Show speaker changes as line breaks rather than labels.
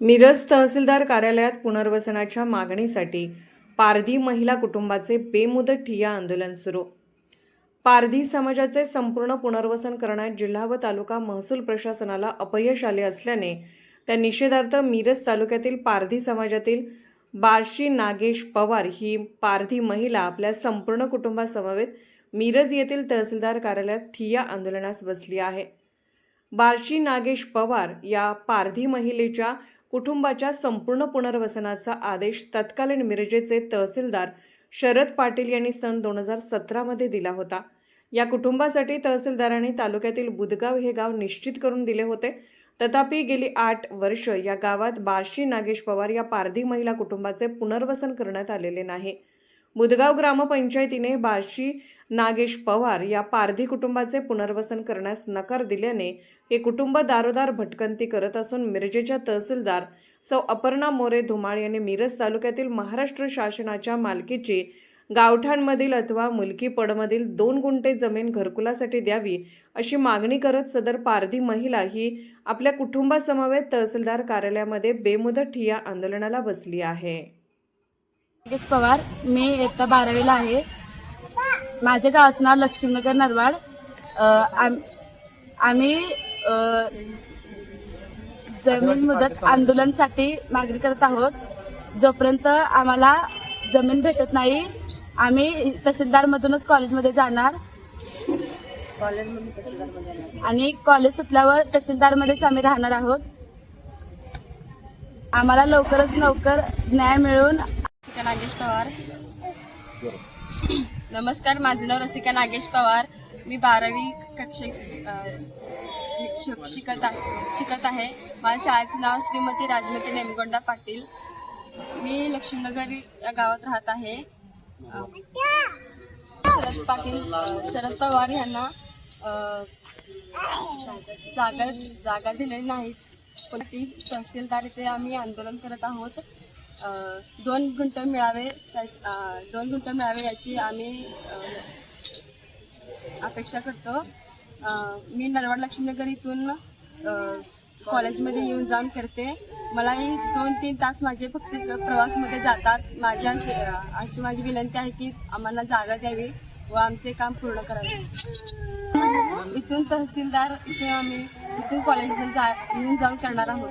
मिरज तहसीलदार कार्यालयात पुनर्वसनाच्या मागणीसाठी पारधी महिला कुटुंबाचे बेमुदत ठिय्या आंदोलन सुरू. पारधी समाजाचे संपूर्ण पुनर्वसन करण्यात जिल्हा व तालुका महसूल प्रशासनाला अपयश आले असल्याने त्या निषेधार्थ मिरज तालुक्यातील पारधी समाजातील बार्शी नागेश पवार ही पारधी महिला आपल्या संपूर्ण कुटुंबासमवेत मिरज येथील तहसीलदार कार्यालयात ठिय्या आंदोलनास बसली आहे. बार्शी नागेश पवार या पारधी महिलेच्या कुटुंबाच्या संपूर्ण पुनर्वसनाचा आदेश तत्कालीन मिरजेचे तहसीलदार शरद पाटील यांनी सन दोन हजार सतरामध्ये दिला होता. या कुटुंबासाठी तहसीलदारांनी तालुक्यातील बुदगाव हे गाव निश्चित करून दिले होते. तथापि गेली आठ वर्ष या गावात बार्शी नागेश पवार या पारधी महिला कुटुंबाचे पुनर्वसन करण्यात आलेले नाही. बुदगाव ग्रामपंचायतीने बार्शी नागेश पवार या पारधी कुटुंबाचे पुनर्वसन करण्यास नकार दिल्याने हे कुटुंब दारोदार भटकंती करत असून मिरजेच्या तहसीलदार सौ अपर्णा मोरे धुमाळ यांनी मिरज तालुक्यातील महाराष्ट्र शासनाच्या मालकीची गावठाणमधील अथवा मुलकी पडमधील दोन गुंठे जमीन घरकुलासाठी द्यावी अशी मागणी करत सदर पारधी महिला ही आपल्या कुटुंबासमवेत तहसीलदार कार्यालयामध्ये बेमुदत ठिया आंदोलनाला बसली आहे.
योगेश पवार मी इयत्ता बारावीला आहे. माझ्या गावाचं नाव लक्ष्मीनगर नरवाड. आम- आम्ही जमीन मुदत आंदोलनसाठी मागणी करत आहोत. जोपर्यंत आम्हाला जमीन भेटत नाही आम्ही तहसीलदारमधूनच कॉलेजमध्ये जाणार. आणि कॉलेज सुटल्यावर तहसीलदारमध्येच आम्ही राहणार आहोत. आम्हाला लवकरच लवकर न्याय मिळून
रसिका नागेश पवार. नमस्कार माझं नाव रसिका नागेश पवार. मी बारावी कक्षेत शिकत आहे शिकत आहे. माझ्या शाळेचं नाव श्रीमती राजमती नेमगोंडा पाटील. मी लक्ष्मीनगर या गावात राहत आहे. शरद पाटील शरद पवार यांना जागा जागा दिलेली नाहीत. पण ती तहसीलदार इथे आम्ही आंदोलन करत आहोत. दोन गुंट मिळावे दोन गुंट मिळावे याची आम्ही अपेक्षा करतो. मी नरवाड लक्ष्मीनगर इथून कॉलेजमध्ये येऊन जाऊन करते. मलाही दोन तीन तास माझे फक्त प्रवासमध्ये जातात. माझी अशी अशी माझी विनंती आहे की आम्हाला जागा द्यावी व आमचे काम पूर्ण करावे. इथून तहसीलदार इथे आम्ही इथून कॉलेजमध्ये जा येऊन जाऊन करणार आहोत.